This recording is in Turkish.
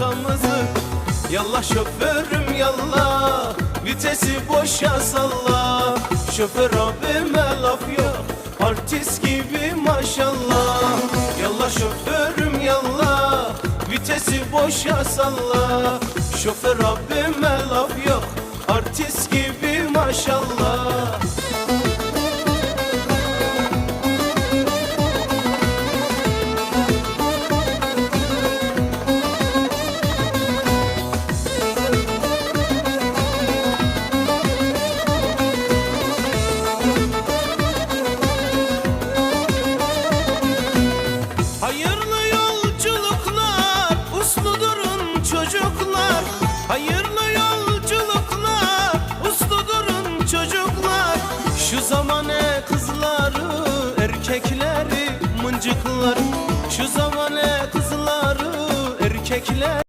rotamızı Yallah şoförüm yallah Vitesi boşa salla. Şoför abime laf yok Artist gibi maşallah. Yallah şoförüm yallah Vitesi boşa salla. Şoför abime laf yok mıncıklar. Şu zamane kızları, erkekler